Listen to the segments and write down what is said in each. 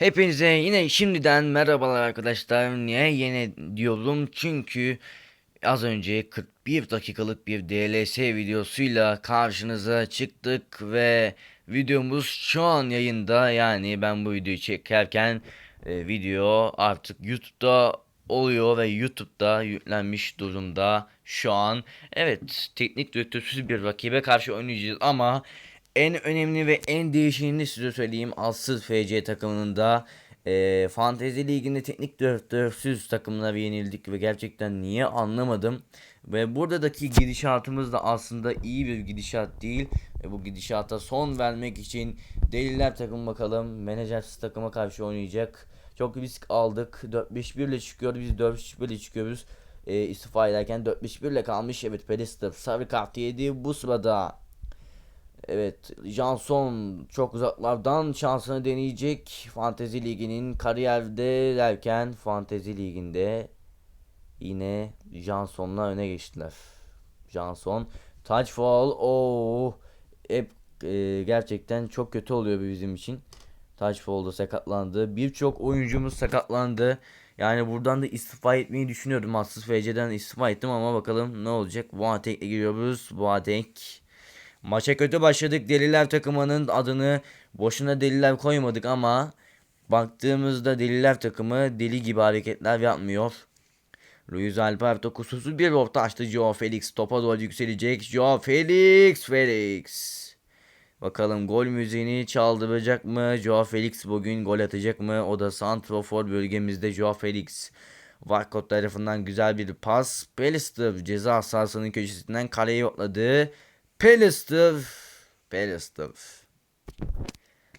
Hepinize yine şimdiden merhabalar arkadaşlar. Niye yine diyorum? Çünkü az önce 41 dakikalık bir DLS videosuyla karşınıza çıktık ve videomuz şu an yayında. Yani ben bu videoyu çekerken e, video artık YouTube'da oluyor ve YouTube'da yüklenmiş durumda şu an. Evet, teknik direktörsüz bir rakibe karşı oynayacağız ama en önemli ve en değişenini size söyleyeyim. Alsız FC takımının da e, Fantezi Ligi'nde teknik direktörsüz takımlara yenildik ve gerçekten niye anlamadım. Ve buradaki gidişatımız da aslında iyi bir gidişat değil. Ve bu gidişata son vermek için Deliler takım bakalım. Menajersiz takıma karşı oynayacak. Çok risk aldık. 4-5-1 ile çıkıyoruz. Biz 4-5-1 ile çıkıyoruz. E, istifa ederken 4-5-1 ile kalmış. Evet Pelister sarı kart yedi. Bu sırada Evet, Janson çok uzaklardan şansını deneyecek. Fantezi Ligi'nin kariyerde derken Fantezi Ligi'nde yine Janson'la öne geçtiler. Janson, Touchfall, o hep e, gerçekten çok kötü oluyor bizim için. Touchfall'da sakatlandı. Birçok oyuncumuz sakatlandı. Yani buradan da istifa etmeyi düşünüyordum. Hassız FC'den istifa ettim ama bakalım ne olacak. Boateng'le giriyoruz. Boateng Maça kötü başladık. Deliler takımının adını boşuna deliler koymadık ama baktığımızda deliler takımı deli gibi hareketler yapmıyor. Luis Alberto kusursuz bir orta açtı. Joao Felix topa doğru yükselecek. Joao Felix, Felix. Bakalım gol müziğini çaldıracak mı? Joao Felix bugün gol atacak mı? O da Santrofor bölgemizde Joao Felix. Varkot tarafından güzel bir pas. Pelister ceza sahasının köşesinden kaleye yokladı. Pelister. Pelister.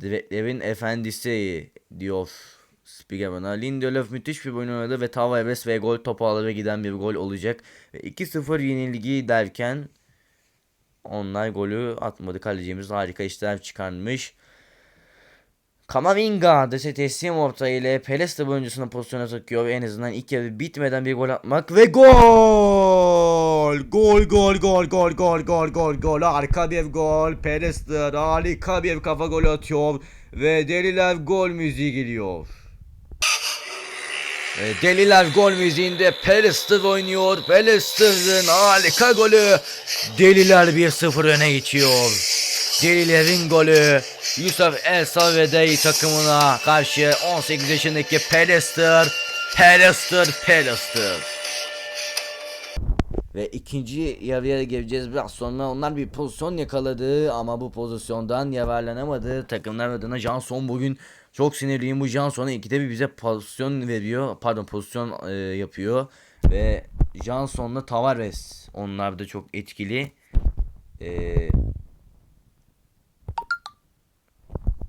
Direklerin efendisi diyor Spiker bana. Lindelöf müthiş bir oyun oynadı ve Tavares ve gol topu alır ve giden bir gol olacak. Ve 2-0 yenilgi derken onlar golü atmadı. Kalecimiz harika işler çıkarmış. Kamavinga dese teslim orta ile Pelestre oyuncusuna pozisyona sokuyor en azından ilk yarı bitmeden bir gol atmak ve gol! Gol gol gol gol gol gol gol gol harika bir gol Pelestre harika bir kafa golü atıyor ve deliler gol müziği geliyor. Ve Deliler gol müziğinde Pelestre oynuyor. Pelestre'ın harika golü. Deliler 1-0 öne geçiyor. Delilerin golü Yusuf El Savedey takımına karşı 18 yaşındaki Pelester Pelester Pelester ve ikinci yarıya geleceğiz biraz sonra onlar bir pozisyon yakaladı ama bu pozisyondan yararlanamadı. Takımlar adına Johnson bugün çok sinirliyim bu Johnson'a ikide bir bize pozisyon veriyor pardon pozisyon e, yapıyor ve Johnson'la Tavares onlar da çok etkili. Eee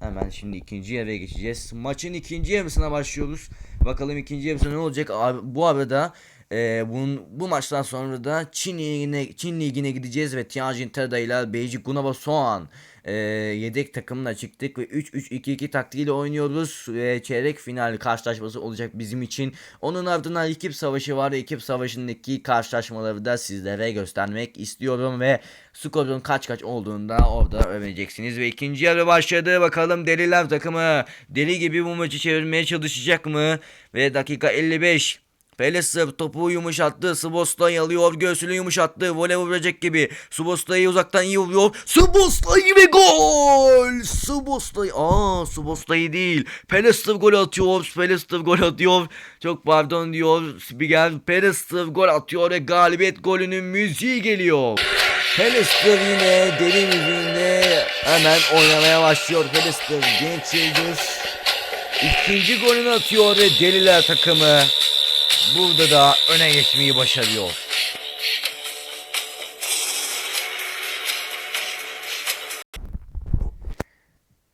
Hemen şimdi ikinci yarıya geçeceğiz. Maçın ikinci yarısına başlıyoruz. Bakalım ikinci yarısı ne olacak? Bu arada e, bunun, bu maçtan sonra da Çin ligine, Çin ligine gideceğiz ve Tianjin Teda ile Beijing Gunaba Soğan e, yedek takımla çıktık ve 3-3-2-2 taktiğiyle oynuyoruz. E, çeyrek final karşılaşması olacak bizim için. Onun ardından ekip savaşı var. Ekip savaşındaki karşılaşmaları da sizlere göstermek istiyorum ve skorun kaç kaç olduğunu da orada öğreneceksiniz. Ve ikinci yarı başladı. Bakalım deliler takımı deli gibi bu maçı çevirmeye çalışacak mı? Ve dakika 55. Pelesir topu yumuşattı. Sboslay alıyor. Göğsünü yumuşattı. Voley vuracak gibi. Sboslay uzaktan iyi vuruyor. Sboslay ve gol. Sboslay. Aa Sboslay değil. Pelesir gol atıyor. Pelesir gol atıyor. Çok pardon diyor. Spiger Pelesir gol atıyor ve galibiyet golünün müziği geliyor. Pelestir yine deli müziğinde hemen oynamaya başlıyor. Pelestir genç yıldız. İkinci golünü atıyor ve deliler takımı burada da öne geçmeyi başarıyor.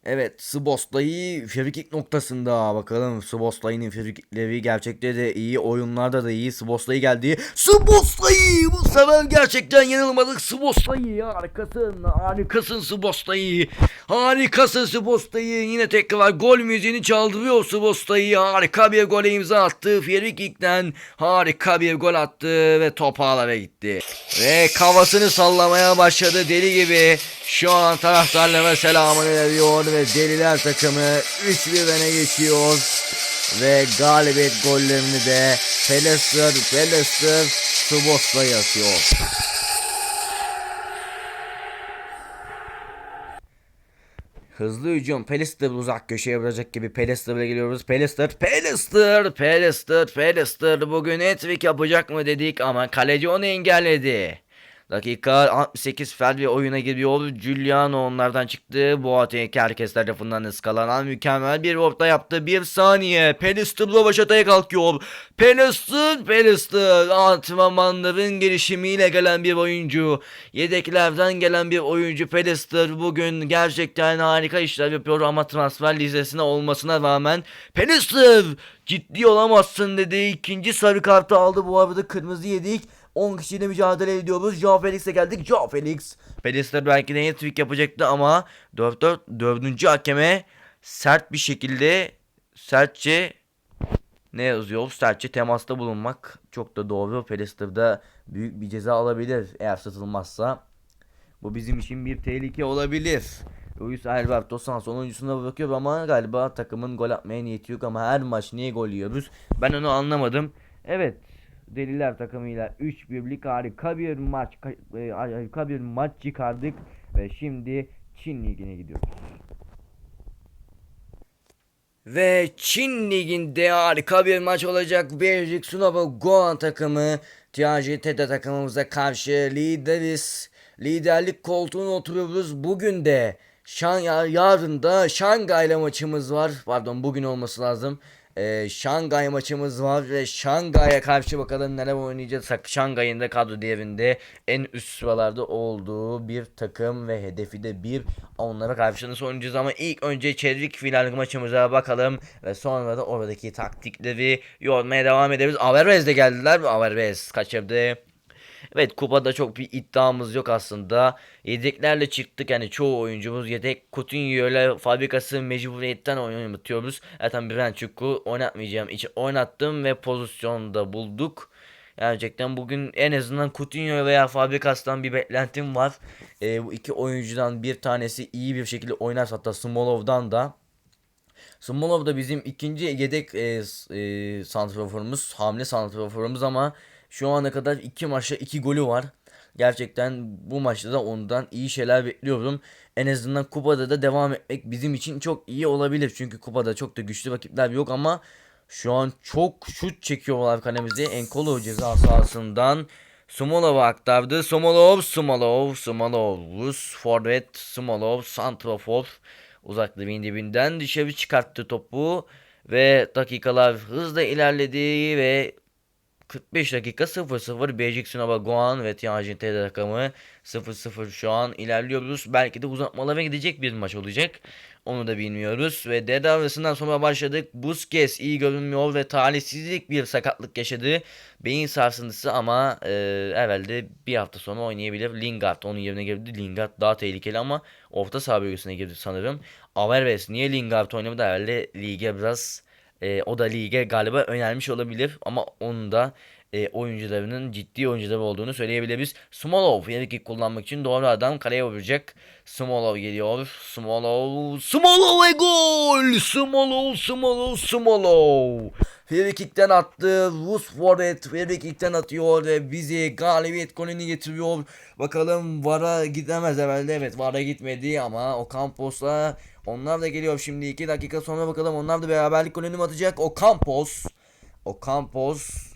Evet Sboslay frikik noktasında bakalım. Sboslay'ın frikikleri gerçekte de iyi oyunlarda da iyi. Sboslay geldi. Sboslay bu sefer gerçekten yanılmadık. Sboslay harikasın harikasın Sboslay harikasın Sboslay yine tekrar gol müziğini çaldırıyor Sboslay harika bir gole imza attı. Frikikten harika bir gol attı ve top ağlara gitti. Ve kafasını sallamaya başladı deli gibi. Şu an taraftarlara selamını veriyor ve Deliler takımı 3-1 öne geçiyor. Ve galibiyet gollerini de Pelester, Pelester, Subos'la yatıyor. Hızlı hücum. Pelester uzak köşeye vuracak gibi Pelester'la geliyoruz. Pelester, Pelester, Pelester, Pelester bugün hat yapacak mı dedik ama kaleci onu engelledi. Dakika 68 Felvi oyuna giriyor. Giuliano onlardan çıktı. Boateng herkes tarafından ıskalanan mükemmel bir orta yaptı. Bir saniye. Pelister Rovaşata'ya kalkıyor. Pelister, Pelister. Antrenmanların gelişimiyle gelen bir oyuncu. Yedeklerden gelen bir oyuncu Pelister bugün gerçekten harika işler yapıyor ama transfer listesine olmasına rağmen Pelister ciddi olamazsın dedi. İkinci sarı kartı aldı bu arada kırmızı yedik. 10 kişiyle mücadele ediyoruz. Joao Felix'e geldik. Joao Felix. Pelister belki de hat yapacaktı ama 4-4 4. hakeme sert bir şekilde sertçe ne yazıyor? Sertçe temasta bulunmak çok da doğru. Pelister'da büyük bir ceza alabilir eğer satılmazsa. Bu bizim için bir tehlike olabilir. Luis Alberto Santos oyuncusuna bırakıyor ama galiba takımın gol atmaya niyeti yok ama her maç niye gol yiyoruz? Ben onu anlamadım. Evet. Deliler takımıyla 3-1'lik harika bir maç e, harika bir maç çıkardık ve şimdi Çin ligine gidiyoruz. Ve Çin liginde harika bir maç olacak. Belçik Sunova Goan takımı TRGT'de takımımıza karşı lideriz. Liderlik koltuğuna oturuyoruz. Bugün de Şan yarın da Şangay'la maçımız var. Pardon bugün olması lazım. Ee, Şangay maçımız var ve Şangay'a karşı bakalım neler oynayacağız. Şangay'ın da kadro değerinde en üst sıralarda olduğu bir takım ve hedefi de bir onlara karşı nasıl oynayacağız ama ilk önce çeyrek final maçımıza bakalım ve sonra da oradaki taktikleri yormaya devam ederiz. Avervez de geldiler. Avervez kaçırdı. Evet kupada çok bir iddiamız yok aslında. Yedeklerle çıktık yani çoğu oyuncumuz yedek. Coutinho ile fabrikası mecburiyetten oynatıyoruz. Zaten bir ben çünkü oynatmayacağım için oynattım ve pozisyonda bulduk. Gerçekten bugün en azından Coutinho veya Fabrikas'tan bir beklentim var. Ee, bu iki oyuncudan bir tanesi iyi bir şekilde oynar hatta Smolov'dan da. Smolov da bizim ikinci yedek e, e, santraforumuz, hamle santraforumuz ama şu ana kadar iki maçta iki golü var. Gerçekten bu maçta da ondan iyi şeyler bekliyorum. En azından kupada da devam etmek bizim için çok iyi olabilir. Çünkü kupada çok da güçlü rakipler yok ama şu an çok şut çekiyorlar kalemize. Enkolo ceza sahasından Sumolov'a aktardı. Sumolov, Sumolov, Sumolov, Rus, Forvet, Sumolov, Santrafor. Uzak dibin dibinden dışarı çıkarttı topu. Ve dakikalar hızla ilerledi ve 45 dakika 0-0 Beijing Sinova Guan ve Tianjin TD rakamı 0-0 şu an ilerliyoruz. Belki de uzatmalara gidecek bir maç olacak. Onu da bilmiyoruz. Ve devre arasından sonra başladık. Busquets iyi görünmüyor ve talihsizlik bir sakatlık yaşadı. Beyin sarsıntısı ama e, evvelde bir hafta sonra oynayabilir. Lingard onun yerine girdi. Lingard daha tehlikeli ama orta saha bölgesine girdi sanırım. Averves niye Lingard oynamadı? Evvelde lige biraz e, o da lige galiba önermiş olabilir ama onun da e, oyuncularının ciddi oyuncular olduğunu söyleyebiliriz. Smolov yedek kullanmak için doğru adam kaleye vuracak. Smolov geliyor. Smolov. Smolov ve gol. Smolov, Smolov, Smolov. Free attı. Rus forvet free atıyor ve bizi galibiyet golünü getiriyor. Bakalım VAR'a gidemez herhalde. Evet VAR'a gitmedi ama o Campos'la onlar da geliyor şimdi 2 dakika sonra bakalım onlar da beraberlik golünü atacak. O Campos.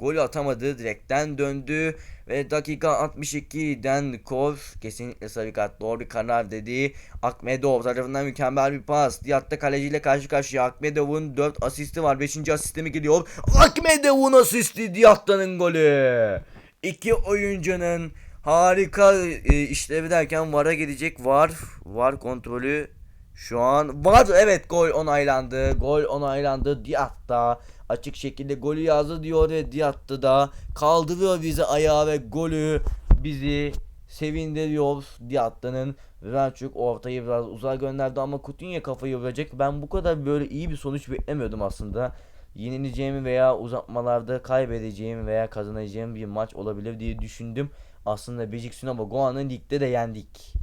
Gol atamadı. Direkten döndü. Ve dakika 62'den Kor kesinlikle sarı kart doğru bir karar dedi. Akmedov tarafından mükemmel bir pas. Diyatta kaleciyle karşı karşıya. Akmedov'un 4 asisti var. 5. asisti mi gidiyor? Akmedov'un asisti Diyatta'nın golü. İki oyuncunun harika e, işlevi derken VAR'a gelecek. VAR, VAR kontrolü şu an var evet gol onaylandı. Gol onaylandı. Diatta açık şekilde golü yazdı diyor ve Diatta da kaldırıyor bizi ayağa ve golü bizi sevindiriyor Diatta'nın. Rençuk ortayı biraz uzağa gönderdi ama Coutinho kafayı vuracak. Ben bu kadar böyle iyi bir sonuç beklemiyordum aslında. Yenileceğimi veya uzatmalarda kaybedeceğim veya kazanacağım bir maç olabilir diye düşündüm. Aslında Beşik Sinema Goan'ı ligde de yendik.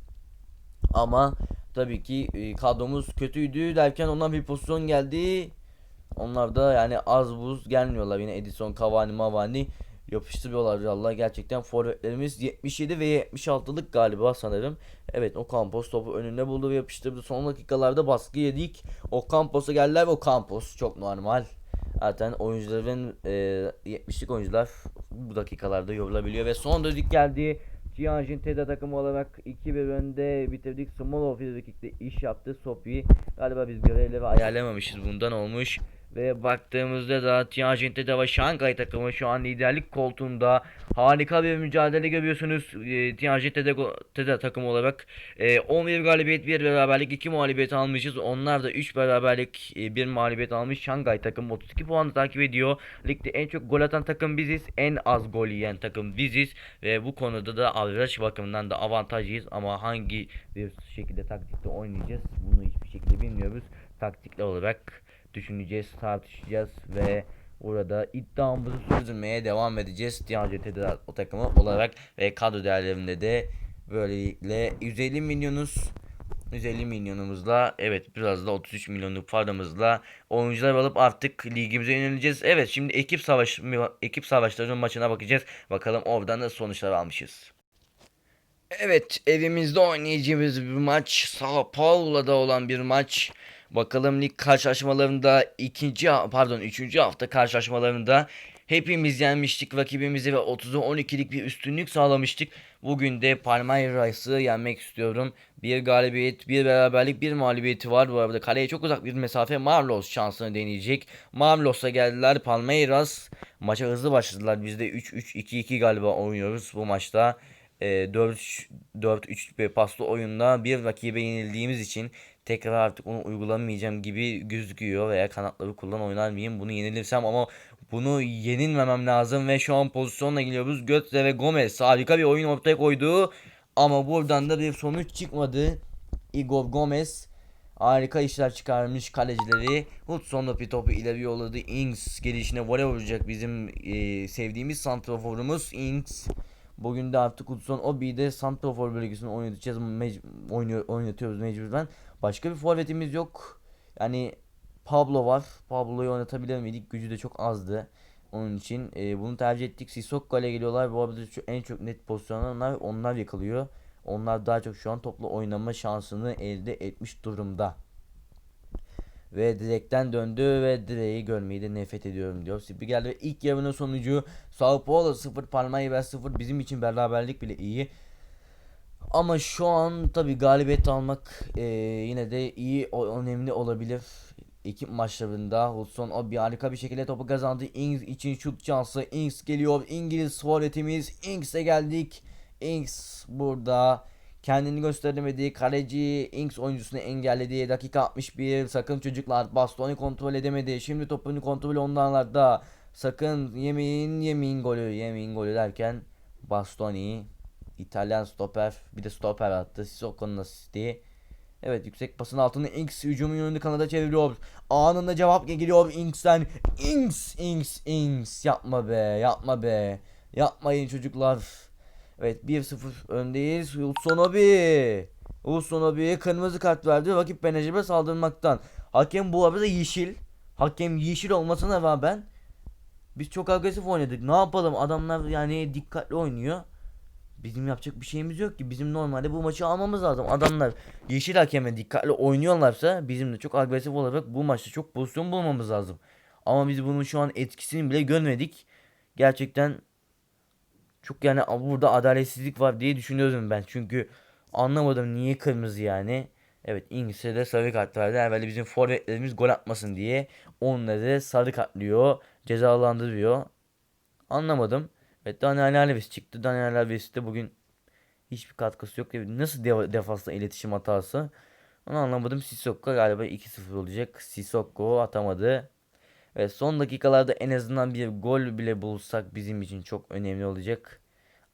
Ama tabii ki e, kadromuz kötüydü derken ondan bir pozisyon geldi. Onlar da yani az buz gelmiyorlar. Yine Edison, Cavani, Mavani yapıştırıyorlar Allah gerçekten forvetlerimiz 77 ve 76'lık galiba sanırım. Evet o Campos topu önünde buldu ve yapıştırdı. Son dakikalarda baskı yedik. O Campos'a geldiler ve o Campos çok normal. Zaten oyuncuların e, 70'lik oyuncular bu dakikalarda yorulabiliyor ve son düdük geldi. Tianjin Teda takımı olarak 2-1 önde bitirdik. Smolov frikikte iş yaptı. Sopi galiba biz görevleri ayarlamamışız bundan olmuş. Ve baktığımızda da Tianjin Teda ve Şangay takımı şu an liderlik koltuğunda. Harika bir mücadele görüyorsunuz. E, Tianjin Teda, takımı olarak e, 11 galibiyet, 1 beraberlik, 2 mağlubiyet almışız. Onlar da 3 beraberlik, 1 mağlubiyet almış. Şangay takımı 32 puanla takip ediyor. Ligde en çok gol atan takım biziz. En az gol yiyen takım biziz. Ve bu konuda da averaj bakımından da avantajlıyız. Ama hangi bir şekilde taktikte oynayacağız bunu hiçbir şekilde bilmiyoruz. Taktikler olarak düşüneceğiz, tartışacağız ve Burada iddiamızı sürdürmeye devam edeceğiz. Diyanet o takımı olarak ve kadro değerlerinde de böylelikle 150 milyonuz 150 milyonumuzla evet biraz da 33 milyonluk paramızla oyuncular alıp artık ligimize yöneleceğiz. Evet şimdi ekip savaş ekip savaşlarının maçına bakacağız. Bakalım oradan da sonuçlar almışız. Evet evimizde oynayacağımız bir maç. Sao Paulo'da olan bir maç. Bakalım lig karşılaşmalarında ikinci pardon üçüncü hafta karşılaşmalarında hepimiz yenmiştik rakibimizi ve 30'a 12'lik bir üstünlük sağlamıştık. Bugün de Palmeiras'ı yenmek istiyorum. Bir galibiyet, bir beraberlik, bir mağlubiyeti var. Bu arada kaleye çok uzak bir mesafe Marlos şansını deneyecek. Marlos'a geldiler. Palmeiras maça hızlı başladılar. Biz de 3-3-2-2 galiba oynuyoruz bu maçta. 4-3 bir paslı oyunda bir rakibe yenildiğimiz için tekrar artık onu uygulamayacağım gibi gözüküyor veya kanatları kullan oynar mıyım bunu yenilirsem ama bunu yenilmemem lazım ve şu an pozisyonla geliyoruz. Götze ve Gomez harika bir oyun ortaya koydu ama buradan da bir sonuç çıkmadı. Igor Gomez harika işler çıkarmış kalecileri. Hudson da bir topu ileri yolladı. Ings gelişine voley vuracak bizim e, sevdiğimiz santraforumuz Ings. Bugün de artık Hudson Obi'de santrafor bölgesinde oynatacağız. Mec- oynuyor, oynatıyoruz mecburen. Başka bir forvetimiz yok. Yani Pablo var. Pablo'yu oynatabilir miydik? Gücü de çok azdı. Onun için e, bunu tercih ettik. Sissoko gale geliyorlar. Bu arada en çok net pozisyonlar onlar yakalıyor. Onlar daha çok şu an toplu oynama şansını elde etmiş durumda. Ve direkten döndü ve direği görmeyi de nefret ediyorum diyor. Sipi geldi ve ilk yarının sonucu Sao Paulo 0 Palmeiras 0 bizim için beraberlik bile iyi. Ama şu an tabi galibiyet almak e, yine de iyi önemli olabilir. Ekip maçlarında Hudson o bir harika bir şekilde topu kazandı. Ings için şut şansı. Ings geliyor. İngiliz forvetimiz. Ings'e geldik. Ings burada kendini gösteremedi. Kaleci Ings oyuncusunu engelledi. Dakika 61. Sakın çocuklar bastonu kontrol edemedi. Şimdi topunu kontrol onlarlarda. Sakın yemeyin yemeyin golü yemeyin golü derken Bastoni İtalyan stoper bir de stoper attı. Sissoko'nun asisti. Evet yüksek pasın altında Inks hücumun yönünü kanada çeviriyor. Anında cevap geliyor Inks'ten. Inks, Inks, Inks. Yapma be, yapma be. Yapmayın çocuklar. Evet 1-0 öndeyiz. Ulsonobi. Ulsonobi'ye kırmızı kart verdi. Rakip menajere saldırmaktan. Hakem bu arada yeşil. Hakem yeşil olmasına rağmen biz çok agresif oynadık. Ne yapalım? Adamlar yani dikkatli oynuyor. Bizim yapacak bir şeyimiz yok ki. Bizim normalde bu maçı almamız lazım. Adamlar yeşil hakeme dikkatli oynuyorlarsa bizim de çok agresif olarak bu maçta çok pozisyon bulmamız lazım. Ama biz bunun şu an etkisini bile görmedik. Gerçekten çok yani burada adaletsizlik var diye düşünüyorum ben. Çünkü anlamadım niye kırmızı yani. Evet İngiltere'de sarı kart verdi. Evvela bizim forvetlerimiz gol atmasın diye onları sarı kartlıyor. Cezalandırıyor. Anlamadım. Evet Daniel Alves çıktı. Daniel Alves de bugün hiçbir katkısı yok. Nasıl de defansla iletişim hatası? Onu anlamadım. Sissoko galiba 2-0 olacak. Sissoko atamadı. Ve son dakikalarda en azından bir gol bile bulsak bizim için çok önemli olacak.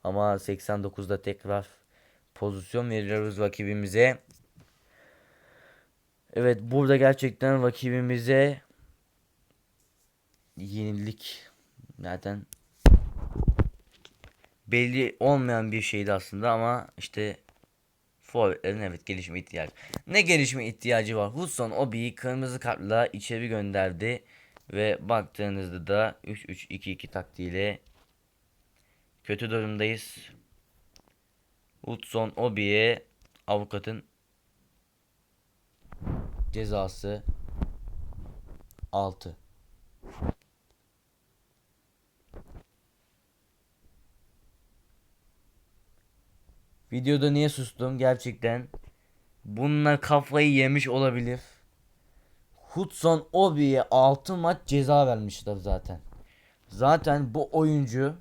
Ama 89'da tekrar pozisyon veriyoruz rakibimize. Evet burada gerçekten rakibimize yenildik. Zaten belli olmayan bir şeydi aslında ama işte Forvetlerin evet gelişme ihtiyacı. Ne gelişme ihtiyacı var? Hudson Obi'yi kırmızı kartla içeri gönderdi. Ve baktığınızda da 3-3-2-2 taktiğiyle kötü durumdayız. Hudson Obi'ye avukatın cezası 6. Videoda niye sustum gerçekten? Bununla kafayı yemiş olabilir. Hudson Obi'ye 6 maç ceza vermişler zaten. Zaten bu oyuncu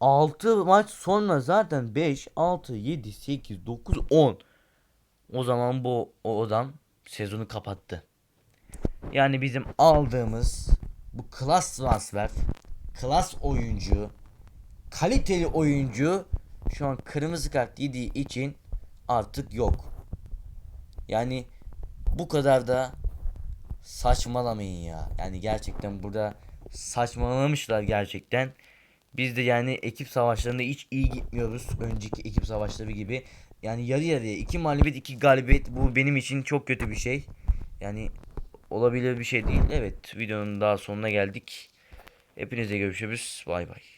6 maç sonra zaten 5, 6, 7, 8, 9, 10. O zaman bu o adam sezonu kapattı. Yani bizim aldığımız bu klas transfer, klas oyuncu, kaliteli oyuncu şu an kırmızı kart yediği için artık yok. Yani bu kadar da saçmalamayın ya. Yani gerçekten burada saçmalamışlar gerçekten. Biz de yani ekip savaşlarında hiç iyi gitmiyoruz. Önceki ekip savaşları gibi. Yani yarı yarıya iki mağlubiyet iki galibiyet bu benim için çok kötü bir şey. Yani olabilir bir şey değil. Evet videonun daha sonuna geldik. Hepinize görüşürüz. Bay bay.